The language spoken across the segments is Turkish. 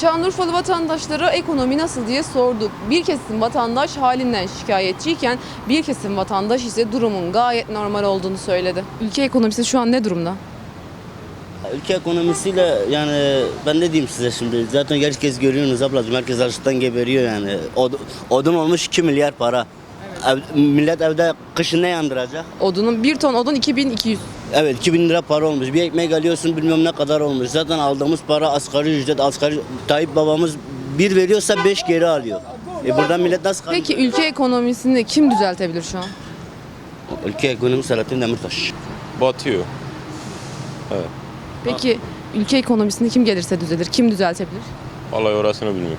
Şanlıurfalı vatandaşlara ekonomi nasıl diye sorduk. Bir kesim vatandaş halinden şikayetçiyken bir kesim vatandaş ise durumun gayet normal olduğunu söyledi. Ülke ekonomisi şu an ne durumda? Ülke ekonomisiyle yani ben ne diyeyim size şimdi zaten herkes görüyorsunuz ablacığım herkes açlıktan geberiyor yani Od, odun olmuş 2 milyar para Ev- millet evde kışın ne yandıracak? Odunun bir ton odun 2200. Evet 2000 lira para olmuş bir ekmek alıyorsun bilmem ne kadar olmuş zaten aldığımız para asgari ücret asgari Tayyip babamız bir veriyorsa 5 geri alıyor. E buradan millet nasıl Peki ülke ekonomisini kim düzeltebilir şu an? Ülke ekonomisi Selahattin Demirtaş. batıyor. Peki ülke ekonomisini kim gelirse düzelir? Kim düzeltebilir? Vallahi orasını bilmiyorum.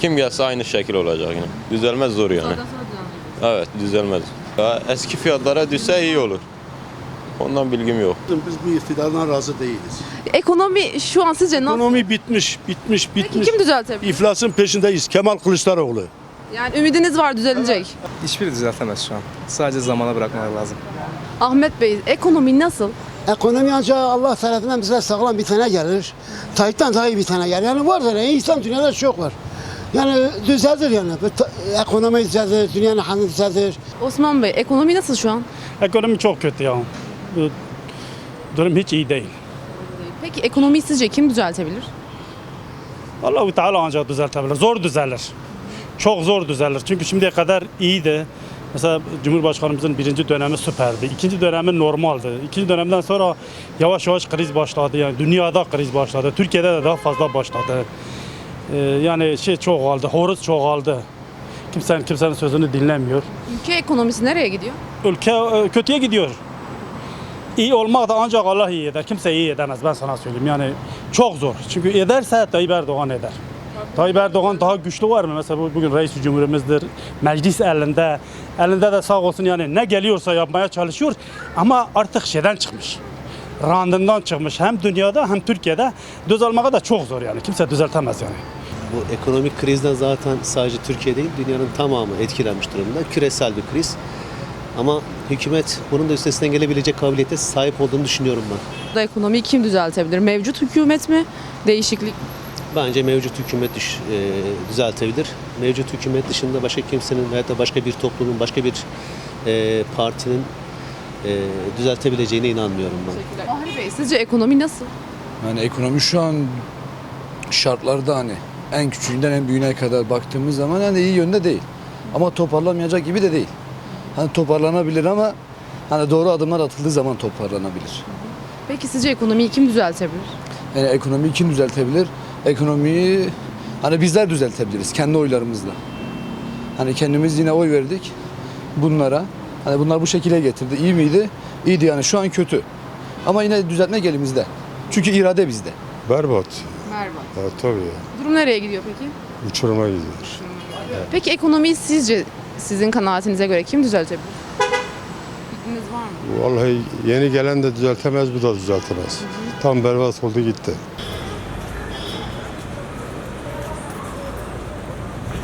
Kim gelse aynı şekil olacak yine. Düzelmez zor yani. Evet düzelmez. Ya eski fiyatlara düşse iyi olur. Ondan bilgim yok. Biz bu iktidardan razı değiliz. Ekonomi şu an sizce nasıl? Ekonomi bitmiş, bitmiş, Peki bitmiş. kim düzeltebilir? İflasın peşindeyiz. Kemal Kılıçdaroğlu. Yani ümidiniz var düzelecek. Hiçbiri düzeltemez şu an. Sadece zamana bırakmaları lazım. Ahmet Bey ekonomi nasıl? Ekonomi ancak Allah tarafından bize sağlam bir tane gelir. Tayyip'ten daha iyi bir tane gelir. Yani vardır yani insan dünyada çok var. Yani düzeldir yani. Ekonomi düzeldir, dünyanın hali düzeldir. Osman Bey ekonomi nasıl şu an? Ekonomi çok kötü ya. Durum hiç iyi değil. Peki ekonomiyi sizce kim düzeltebilir? Allahu Teala ancak düzeltebilir. Zor düzelir. Çok zor düzelir. Çünkü şimdiye kadar iyiydi. Mesela Cumhurbaşkanımızın birinci dönemi süperdi. İkinci dönemi normaldi. İkinci dönemden sonra yavaş yavaş kriz başladı. Yani dünyada kriz başladı. Türkiye'de de daha fazla başladı. Ee, yani şey çok aldı. Horuz çok aldı. Kimsenin kimsenin sözünü dinlemiyor. Ülke ekonomisi nereye gidiyor? ülke e, kötüye gidiyor. İyi olmak da ancak Allah iyi eder. Kimse iyi edemez ben sana söyleyeyim. Yani çok zor. Çünkü ederse Tayyip Erdoğan eder. Tayyip Erdoğan daha güçlü var mı? Mesela bu- bugün reis cumhurumuzdur. Meclis elinde. Elinde de sağ olsun yani ne geliyorsa yapmaya çalışıyor. Ama artık şeyden çıkmış. Randından çıkmış. Hem dünyada hem Türkiye'de düz almaya da çok zor yani. Kimse düzeltemez yani. Bu ekonomik krizden zaten sadece Türkiye değil, dünyanın tamamı etkilenmiş durumda. Küresel bir kriz. Ama hükümet bunun da üstesinden gelebilecek kabiliyete sahip olduğunu düşünüyorum ben. Da ekonomiyi kim düzeltebilir? Mevcut hükümet mi? Değişiklik. Bence mevcut hükümet düş- e, düzeltebilir. Mevcut hükümet dışında başka kimsenin veya da başka bir toplumun, başka bir e, partinin e, düzeltebileceğine inanmıyorum ben. Bahri Bey sizce ekonomi nasıl? Yani ekonomi şu an şartlarda hani en küçüğünden en büyüğüne kadar baktığımız zaman hani iyi yönde değil. Ama toparlanmayacak gibi de değil. Hani toparlanabilir ama hani doğru adımlar atıldığı zaman toparlanabilir. Peki sizce ekonomiyi kim düzeltebilir? Yani ekonomiyi kim düzeltebilir? Ekonomiyi hani bizler düzeltebiliriz kendi oylarımızla. Hani kendimiz yine oy verdik bunlara. Hani bunlar bu şekilde getirdi. İyi miydi? İyiydi yani şu an kötü. Ama yine düzeltmek elimizde. Çünkü irade bizde. Berbat. Merhaba. Ya, tabii ya. Durum nereye gidiyor peki? Uçuruma gidiyor. Peki ekonomiyi sizce sizin kanaatinize göre kim düzeltebilir? Fikriniz var mı? Vallahi yeni gelen de düzeltemez, bu da düzeltemez. Tam berbat oldu gitti.